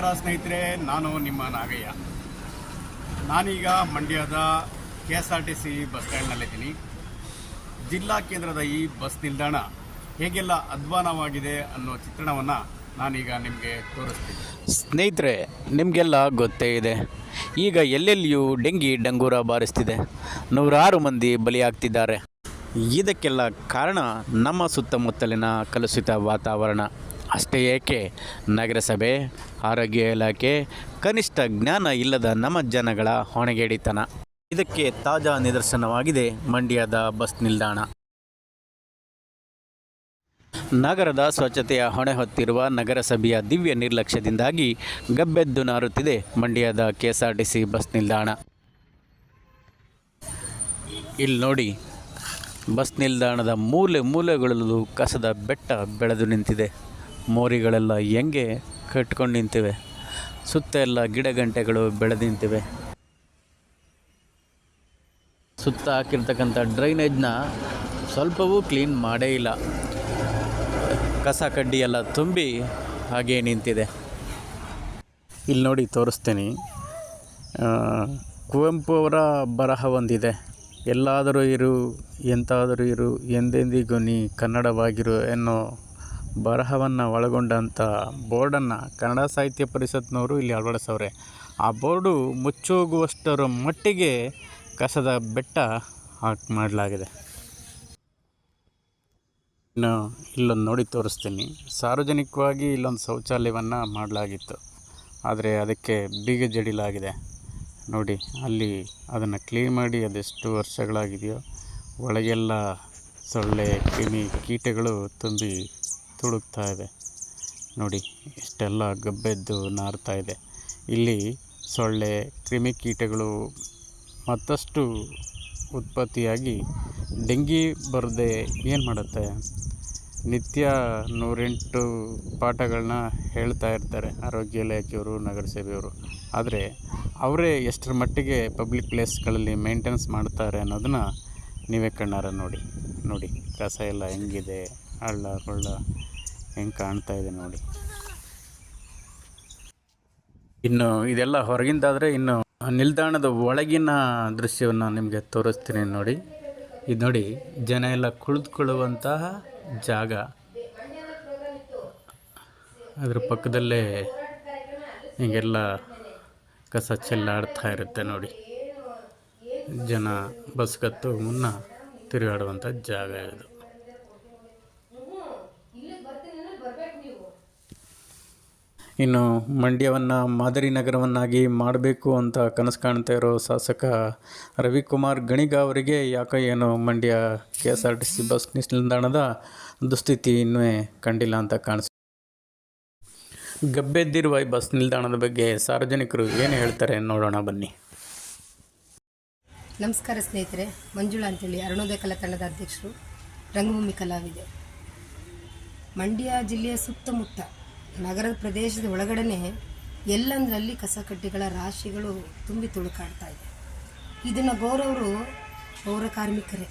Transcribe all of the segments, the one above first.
ನಮಸ್ಕಾರ ಸ್ನೇಹಿತರೆ, ನಾನು ನಿಮ್ಮ ನಾಗಯ್ಯ. ನಾನೀಗ ಮಂಡ್ಯದ K S R T C bus ಸ್ಟ್ಯಾಂಡ್ನಲ್ಲಿದ್ದೀನಿ ಜಿಲ್ಲಾ ಕೇಂದ್ರದ ಈ ಬಸ್ ನಿಲ್ದಾಣ ಹೇಗೆಲ್ಲ ಅಧ್ವಾನವಾಗಿದೆ ಅನ್ನೋ ಚಿತ್ರಣವನ್ನು ನಾನೀಗ ನಿಮಗೆ ತೋರಿಸ್ತೀನಿ. ಸ್ನೇಹಿತರೆ, ನಿಮಗೆಲ್ಲ ಗೊತ್ತೇ ಇದೆ. ಈಗ ಎಲ್ಲೆಲ್ಲಿಯೂ ಡೆಂಗಿ ಡಂಗೂರ ಬಾರಿಸ್ತಿದೆ. ನೂರಾರು ಮಂದಿ ಬಲಿಯಾಗ್ತಿದ್ದಾರೆ. ಇದಕ್ಕೆಲ್ಲ ಕಾರಣ ನಮ್ಮ ಸುತ್ತಮುತ್ತಲಿನ ಕಲುಷಿತ ವಾತಾವರಣ. ಅಷ್ಟೇ ಏಕೆ? ನಗರಸಭೆ, ಆರೋಗ್ಯ ಇಲಾಖೆ, ಕನಿಷ್ಠ ಜ್ಞಾನ ಇಲ್ಲದ ನಮ್ಮ ಜನಗಳ ಹೊಣೆಗೇಡಿತನ. ಇದಕ್ಕೆ ತಾಜಾ ನಿದರ್ಶನವಾಗಿದೆ ಮಂಡ್ಯದ ಬಸ್ ನಿಲ್ದಾಣ. ನಗರದ ಸ್ವಚ್ಛತೆಯ ಹೊಣೆ ಹೊತ್ತಿರುವ ನಗರಸಭೆಯ ದಿವ್ಯ ನಿರ್ಲಕ್ಷ್ಯದಿಂದಾಗಿ ಗಬ್ಬೆದ್ದು ನಾರುತ್ತಿದೆ ಮಂಡ್ಯದ ಕೆಎಸ್ಆರ್ಟಿಸಿ ಬಸ್ ನಿಲ್ದಾಣ. ಇಲ್ಲಿ ನೋಡಿ, ಬಸ್ ನಿಲ್ದಾಣದ ಮೂಲೆ ಮೂಲೆಗಳಲ್ಲೂ ಕಸದ ಬೆಟ್ಟ ಬೆಳೆದು ನಿಂತಿದೆ. ಮೋರಿಗಳೆಲ್ಲ ಹೆಂಗೆ ಕಟ್ಕೊಂಡು ನಿಂತಿವೆ? ಸುತ್ತ ಎಲ್ಲ ಗಿಡಗಂಟೆಗಳು ಬೆಳೆದು ನಿಂತಿವೆ. ಸುತ್ತ ಹಾಕಿರ್ತಕ್ಕಂಥ ಡ್ರೈನೇಜ್ನ ಸ್ವಲ್ಪವೂ ಕ್ಲೀನ್ ಮಾಡೇ ಇಲ್ಲ. ಕಸ, ಕಡ್ಡಿ ಎಲ್ಲ ತುಂಬಿ ಹಾಗೆ ನಿಂತಿದೆ. ಇಲ್ಲಿ ನೋಡಿ ತೋರಿಸ್ತೀನಿ. ಕುವೆಂಪು ಅವರ ಬರಹ ಒಂದಿದೆ. ಎಲ್ಲಾದರೂ ಇರು, ಎಂತಾದರೂ ಇರು, ಎಂದೆಂದಿಗೂ ನೀ ಕನ್ನಡವಾಗಿರು ಎನ್ನೋ ಬರಹವನ್ನು ಒಳಗೊಂಡಂಥ ಬೋರ್ಡನ್ನು ಕನ್ನಡ ಸಾಹಿತ್ಯ ಪರಿಷತ್ನವರು ಇಲ್ಲಿ ಅಳವಡಿಸವ್ರೆ. ಆ ಬೋರ್ಡು ಮುಚ್ಚೋಗುವಷ್ಟರ ಮಟ್ಟಿಗೆ ಕಸದ ಬೆಟ್ಟ ಹಾಕಿ ಮಾಡಲಾಗಿದೆ. ಇನ್ನು ಇಲ್ಲೊಂದು ನೋಡಿ ತೋರಿಸ್ತೀನಿ. ಸಾರ್ವಜನಿಕವಾಗಿ ಇಲ್ಲೊಂದು ಶೌಚಾಲಯವನ್ನು ಮಾಡಲಾಗಿತ್ತು. ಆದರೆ ಅದಕ್ಕೆ ಬೀಗ ಜಡಿಲಾಗಿದೆ. ನೋಡಿ, ಅಲ್ಲಿ ಅದನ್ನು ಕ್ಲೀನ್ ಮಾಡಿ ಅದೆಷ್ಟು ವರ್ಷಗಳಾಗಿದೆಯೋ ಒಳಗೆಲ್ಲ ಸೊಳ್ಳೆ, ಕ್ರಿಮಿ ಕೀಟಗಳು ತುಂಬಿ ತುಳುಕ್ತಾ ಇದೆ. ನೋಡಿ ಇಷ್ಟೆಲ್ಲ ಗಬ್ಬೆದ್ದು ನಾರ್ತಾ ಇದೆ. ಇಲ್ಲಿ ಸೊಳ್ಳೆ, ಕ್ರಿಮಿಕೀಟಗಳು ಮತ್ತಷ್ಟು ಉತ್ಪತ್ತಿಯಾಗಿ ಡೆಂಗಿ ಬರದೆ ಏನು ಮಾಡುತ್ತೆ? ನಿತ್ಯ ನೂರೆಂಟು ಪಾಠಗಳನ್ನ ಹೇಳ್ತಾ ಇರ್ತಾರೆ ಆರೋಗ್ಯ ಇಲಾಖೆಯವರು ನಗರಸಭೆಯವರು ಆದರೆ, ಅವರೇ ಎಷ್ಟರ ಮಟ್ಟಿಗೆ ಪಬ್ಲಿಕ್ ಪ್ಲೇಸ್ಗಳಲ್ಲಿ ಮೇಂಟೆನೆನ್ಸ್ ಮಾಡ್ತಾರೆ ಅನ್ನೋದನ್ನ ನೀವೇ ಕಣ್ಣಾರ ನೋಡಿ. ನೋಡಿ, ಕಸ ಎಲ್ಲ ಹೆಂಗಿದೆ? ಹಳ್ಳ, ಕೊಳ್ಳ. ಹೆಂಗೆ ಕಾಣ್ತಾ ಇದೆ ನೋಡಿ. ಇನ್ನು ಇದೆಲ್ಲ ಹೊರಗಿಂದಾದರೆ ಇನ್ನು ನಿಲ್ದಾಣದ ಒಳಗಿನ ದೃಶ್ಯವನ್ನು ನಿಮಗೆ ತೋರಿಸ್ತೀನಿ ನೋಡಿ. ಇದು ನೋಡಿ, ಜನ ಎಲ್ಲ ಕುಳಿತುಕೊಳ್ಳುವಂತಹ ಜಾಗ. ಅದ್ರ ಪಕ್ಕದಲ್ಲೇ ಹಿಂಗೆಲ್ಲ ಕಸ ಚೆಲ್ಲಾಡ್ತಾ ಇರುತ್ತೆ ನೋಡಿ. ಜನ ಬಸ್ಗತ್ತು ಮುನ್ನ ತಿರುಗಾಡುವಂಥ ಜಾಗ ಇದು. ಇನ್ನು ಮಂಡ್ಯವನ್ನು ಮಾದರಿ ನಗರವನ್ನಾಗಿ ಮಾಡಬೇಕು ಅಂತ ಕನಸು ಕಾಣ್ತಾ ಇರೋ ಶಾಸಕ ರವಿಕುಮಾರ್ ಗಣಿಗ ಅವರಿಗೆ ಯಾಕೋ ಏನೋ Mandya K S R T C bus ನಿಲ್ದಾಣದ ದುಸ್ಥಿತಿ ಇನ್ನೂ ಕಂಡಿಲ್ಲ ಅಂತ ಕಾಣಿಸ್ ಗಬ್ಬೆದ್ದಿರುವ ಈ ಬಸ್ ನಿಲ್ದಾಣದ ಬಗ್ಗೆ ಸಾರ್ವಜನಿಕರು ಏನು ಹೇಳ್ತಾರೆ ನೋಡೋಣ ಬನ್ನಿ. ನಮಸ್ಕಾರ ಸ್ನೇಹಿತರೆ, ಮಂಜುಳಾ ಅಂತೇಳಿ ಅರುಣೋದಯ ಕಲಾ ತಂಡದ ಅಧ್ಯಕ್ಷರು, ರಂಗಭೂಮಿ ಕಲಾವಿದೆ. ಮಂಡ್ಯ ಜಿಲ್ಲೆಯ ಸುತ್ತಮುತ್ತ ನಗರದ ಪ್ರದೇಶದ ಒಳಗಡೆ ಎಲ್ಲಂದ್ರಲ್ಲಿ ಕಸಕಡ್ಡಿಗಳ ರಾಶಿಗಳು ತುಂಬಿ ತುಳುಕಾಡ್ತಾ ಇದೆ. ಇದನ್ನು ಗೌರವರು ಪೌರ ಕಾರ್ಮಿಕರೇ.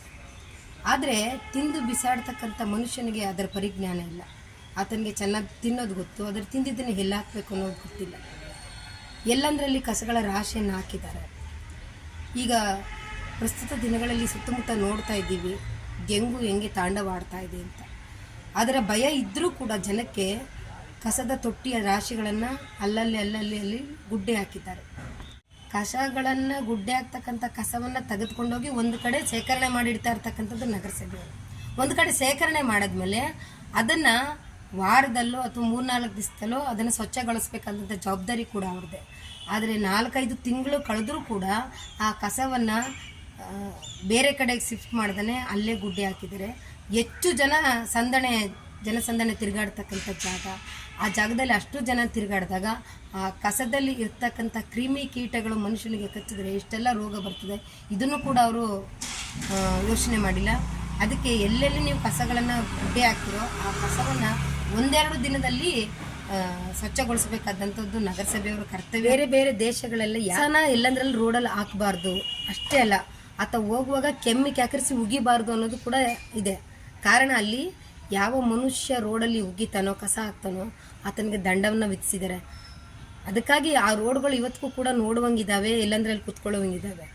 ಆದರೆ ತಿಂದು ಬಿಸಾಡ್ತಕ್ಕಂಥ ಮನುಷ್ಯನಿಗೆ ಅದರ ಪರಿಜ್ಞಾನ ಇಲ್ಲ. ಆತನಿಗೆ ಚೆನ್ನಾಗಿ ತಿನ್ನೋದು ಗೊತ್ತು ಅದರ ತಿಂದಿದ್ದನ್ನು ಎಲ್ಲಿ ಹಾಕಬೇಕು ಅನ್ನೋದು ಗೊತ್ತಿಲ್ಲ. ಎಲ್ಲಂದರಲ್ಲಿ ಕಸಗಳ ರಾಶಿಯನ್ನು ಹಾಕಿದ್ದಾರೆ. ಈಗ ಪ್ರಸ್ತುತ ದಿನಗಳಲ್ಲಿ ಸುತ್ತಮುತ್ತ ನೋಡ್ತಾ ಇದ್ದೀವಿ, ಡೆಂಗು ಹೆಂಗೆ ತಾಂಡವಾಡ್ತಾ ಇದೆ ಅಂತ. ಅದರ ಭಯ ಇದ್ದರೂ ಕೂಡ ಜನಕ್ಕೆ ಕಸದ ತೊಟ್ಟಿಯ ರಾಶಿಗಳನ್ನು ಅಲ್ಲಲ್ಲಿ ಅಲ್ಲಲ್ಲಿ ಅಲ್ಲಿ ಗುಡ್ಡೆ ಹಾಕಿದ್ದಾರೆ. ಕಸಗಳನ್ನು ಗುಡ್ಡೆ ಹಾಕ್ತಕ್ಕಂಥ ಕಸವನ್ನು ತೆಗೆದುಕೊಂಡೋಗಿ ಒಂದು ಕಡೆ ಶೇಖರಣೆ ಮಾಡಿಡ್ತಾ ಇರ್ತಕ್ಕಂಥದ್ದು ನಗರಸಭೆಯವರು ಒಂದು ಕಡೆ ಶೇಖರಣೆ ಮಾಡಿದ್ಮೇಲೆ ಅದನ್ನು ವಾರದಲ್ಲೋ ಅಥವಾ ಮೂರ್ನಾಲ್ಕು ದಿವಸದಲ್ಲೋ ಅದನ್ನು ಸ್ವಚ್ಛಗೊಳಿಸ್ಬೇಕಂತ ಜವಾಬ್ದಾರಿ ಕೂಡ ಅವ್ರದ್ದೇ. ಆದರೆ ನಾಲ್ಕೈದು ತಿಂಗಳು ಕಳೆದರೂ ಕೂಡ ಆ ಕಸವನ್ನು ಬೇರೆ ಕಡೆಗೆ ಶಿಫ್ಟ್ ಮಾಡ್ದೇ ಅಲ್ಲೇ ಗುಡ್ಡೆ ಹಾಕಿದರೆ ಹೆಚ್ಚು ಜನ ಸಂದಣೆ ಜನಸಂದಣಿ ತಿರುಗಾಡ್ತಕ್ಕಂಥ ಜಾಗ. ಆ ಜಾಗದಲ್ಲಿ ಅಷ್ಟು ಜನ ತಿರುಗಾಡಿದಾಗ ಆ ಕಸದಲ್ಲಿ ಇರ್ತಕ್ಕಂಥ ಕ್ರಿಮಿ ಕೀಟಗಳು ಮನುಷ್ಯನಿಗೆ ಕಚ್ಚಿದ್ರೆ ಇಷ್ಟೆಲ್ಲ ರೋಗ ಬರ್ತದೆ ಇದನ್ನು ಕೂಡ ಅವರು ಯೋಚನೆ ಮಾಡಿಲ್ಲ. ಅದಕ್ಕೆ ಎಲ್ಲೆಲ್ಲಿ ನೀವು ಕಸಗಳನ್ನು ಗುಡ್ಡೆ ಹಾಕ್ತೀರೋ ಆ ಕಸವನ್ನು ಒಂದೆರಡು ದಿನದಲ್ಲಿ ಸ್ವಚ್ಛಗೊಳಿಸಬೇಕಾದಂಥದ್ದು ನಗರಸಭೆಯವರ ಕರ್ತವ್ಯ. ಬೇರೆ ಬೇರೆ ದೇಶಗಳೆಲ್ಲ ಯಾನ ಎಲ್ಲಂದ್ರಲ್ಲಿ ರೋಡಲ್ಲಿ ಹಾಕಬಾರ್ದು ಅಷ್ಟೇ ಅಲ್ಲ ಆತ ಹೋಗುವಾಗ ಕೆಮ್ಮಿ ಕ್ಯಾಕರಿಸಿ ಉಗಿಬಾರ್ದು ಅನ್ನೋದು ಕೂಡ ಇದೆ. ಕಾರಣ ಅಲ್ಲಿ ಯಾವ ಮನುಷ್ಯ ರೋಡಲ್ಲಿ ಉಗ್ಗಿತಾನೋ, ಕಸ ಹಾಕ್ತಾನೋ, ಆತನಿಗೆ ದಂಡವನ್ನು ವಿಧಿಸಿದ್ದಾರೆ ಅದಕ್ಕಾಗಿ ಆ ರೋಡ್ಗಳು ಇವತ್ತಿಗೂ ಕೂಡ ನೋಡುವಂಗಿದ್ದಾವೆ, ಇಲ್ಲಾಂದ್ರೆ ಅಲ್ಲಿ ಕುತ್ಕೊಳ್ಳುವಂಗಿದ್ದಾವೆ.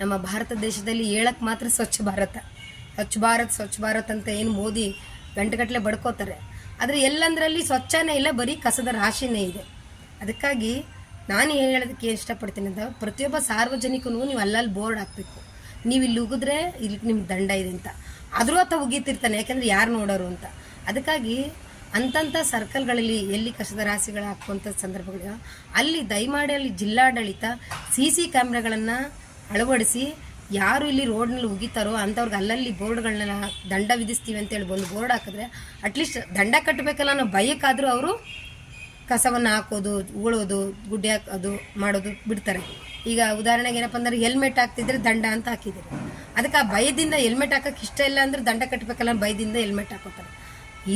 ನಮ್ಮ ಭಾರತ ದೇಶದಲ್ಲಿ ಹೇಳಕ್ಕೆ ಮಾತ್ರ ಸ್ವಚ್ಛ ಭಾರತ. ಸ್ವಚ್ಛ ಭಾರತ್ ಸ್ವಚ್ಛ ಭಾರತ್ ಅಂತ ಏನು ಮೋದಿ ಗಂಟೆಗಟ್ಟಲೆ ಬಡ್ಕೋತಾರೆ. ಆದರೆ ಎಲ್ಲಂದ್ರಲ್ಲಿ ಸ್ವಚ್ಛನೇ ಇಲ್ಲ, ಬರೀ ಕಸದ ರಾಶಿನೇ ಇದೆ. ಅದಕ್ಕಾಗಿ ನಾನು ಏನು ಹೇಳೋದಕ್ಕೆ ಇಷ್ಟಪಡ್ತೀನಿ ಅಂತ ಪ್ರತಿಯೊಬ್ಬ ಸಾರ್ವಜನಿಕನೂ ನೀವು ಅಲ್ಲಲ್ಲಿ ಬೋರ್ಡ್ ಹಾಕಬೇಕು. ನೀವು ಇಲ್ಲಿ ಉಗಿದ್ರೆ ಇಲ್ಲಿ ನಿಮ್ಗೆ ದಂಡ ಇದೆ ಅಂತ. ಆದರೂ ಆತ ಉಗೀತಿರ್ತಾನೆ, ಯಾಕೆಂದ್ರೆ ಯಾರು ನೋಡೋರು ಅಂತ. ಅದಕ್ಕಾಗಿ ಅಂತಂಥ ಸರ್ಕಲ್ಗಳಲ್ಲಿ ಎಲ್ಲಿ ಕಸದ ರಾಶಿಗಳು ಹಾಕುವಂಥ ಸಂದರ್ಭಗಳಿವೆ ಅಲ್ಲಿ ದಯಮಾಡಿ ಅಲ್ಲಿ ಜಿಲ್ಲಾಡಳಿತ ಸಿ ಸಿ ಕ್ಯಾಮ್ರಾಗಳನ್ನು ಅಳವಡಿಸಿ ಯಾರು ಇಲ್ಲಿ ರೋಡ್ನಲ್ಲಿ ಉಗಿತಾರೋ ಅಂಥವ್ರಿಗೆ ಅಲ್ಲಲ್ಲಿ ಬೋರ್ಡ್ಗಳನ್ನೆಲ್ಲ ದಂಡ ವಿಧಿಸ್ತೀವಿ ಅಂತೇಳಿ ಒಂದು ಬೋರ್ಡ್ ಹಾಕಿದ್ರೆ ಅಟ್ಲೀಸ್ಟ್ ದಂಡ ಕಟ್ಟಬೇಕಲ್ಲ ಅನ್ನೋ ಭಯಕ್ಕಾದರೂ ಅವರು ಕಸವನ್ನು ಹಾಕೋದು, ಉಳೋದು, ಗುಡ್ಡೆ ಹಾಕೋದು ಮಾಡೋದು ಬಿಡ್ತಾರೆ. ಈಗ ಉದಾಹರಣೆಗೆ ಏನಪ್ಪ ಅಂದ್ರೆ ಹೆಲ್ಮೆಟ್ ಹಾಕ್ತಿದ್ರೆ ದಂಡ ಅಂತ ಹಾಕಿದ್ರು ಅದಕ್ಕೆ ಆ ಭಯದಿಂದ ಹೆಲ್ಮೆಟ್ ಹಾಕಕ್ಕೆ ಇಷ್ಟ ಇಲ್ಲ ಅಂದ್ರೆ ದಂಡ ಕಟ್ಟಬೇಕಲ್ಲ ಭಯದಿಂದ ಹೆಲ್ಮೆಟ್ ಹಾಕೋತಾರೆ.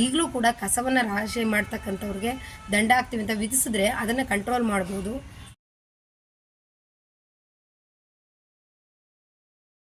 ಈಗಲೂ ಕೂಡ ಕಸವನ್ನು ರಾಶಿ ಮಾಡ್ತಕ್ಕಂಥವ್ರಿಗೆ ದಂಡ ಹಾಕ್ತೀವಿ ಅಂತ ವಿಧಿಸಿದ್ರೆ ಅದನ್ನು ಕಂಟ್ರೋಲ್ ಮಾಡ್ಬೋದು.